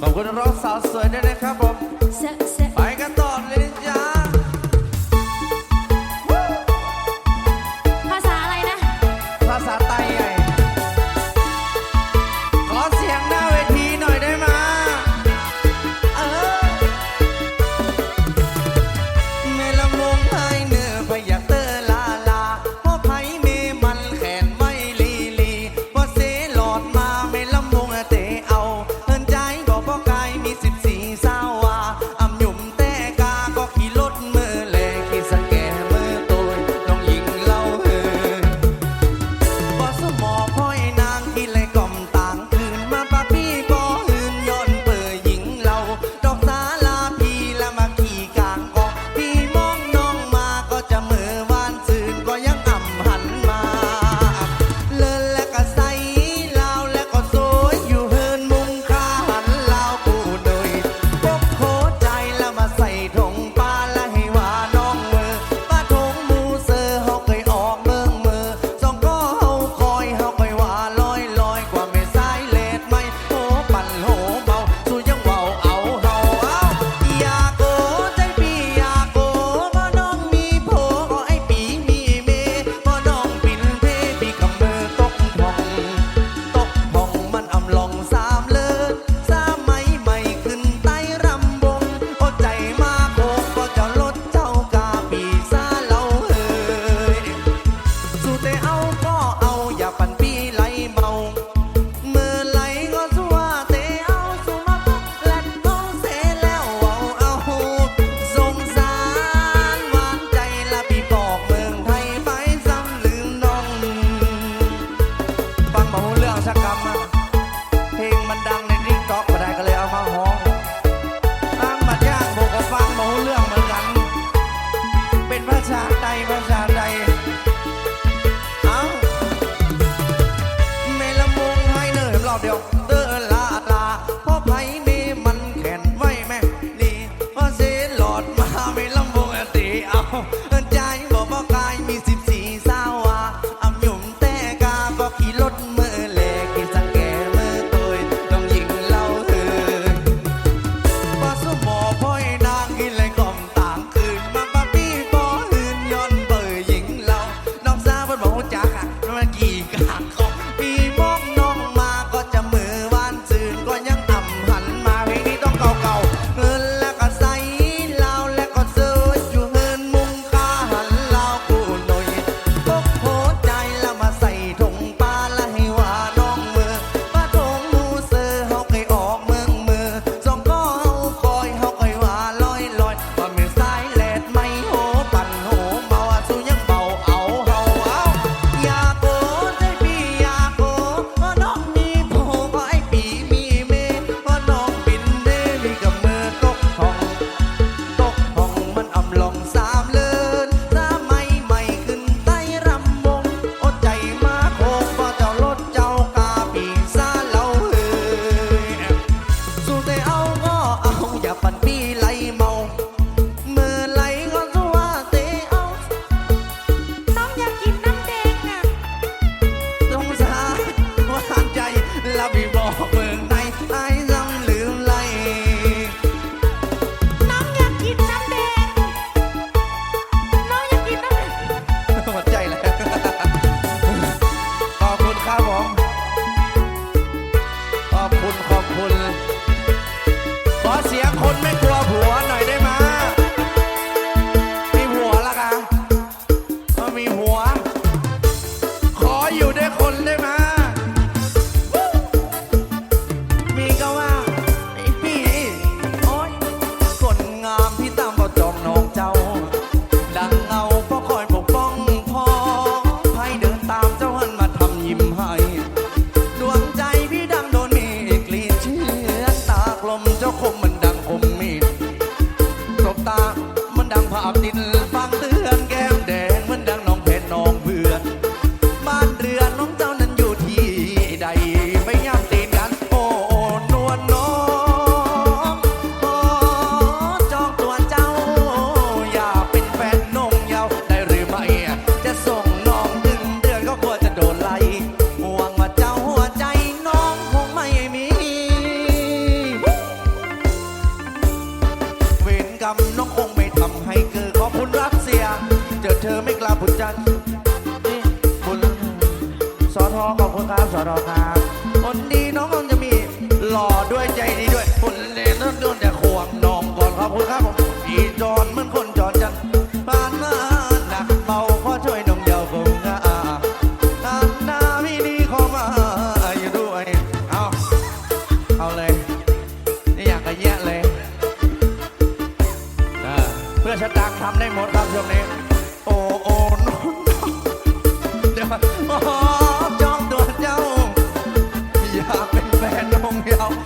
ขอบคุณร้องสาวสวยด้วยนะครับผม Aí I'll be wrong. จันนี่คุณสอทอขอบคุณครับสอทอครับคนดีน้องคงจะมีหล่อด้วยใจดีด้วยคนเลนต้องโดนแต่ควงน้องก่อนขอบคุณครับผมพี่จอนเหมือนคนจอนจันผ่านมาหนักเบาขอช่วยน้องเดียวผมนะนานนาพี่ดีขอมาอยู่ด้วยเอาเอาเลยนี่อยากกระแยะเลยเพื่อชะตางค์ทำได้หมดครับช่วงนี้ นน้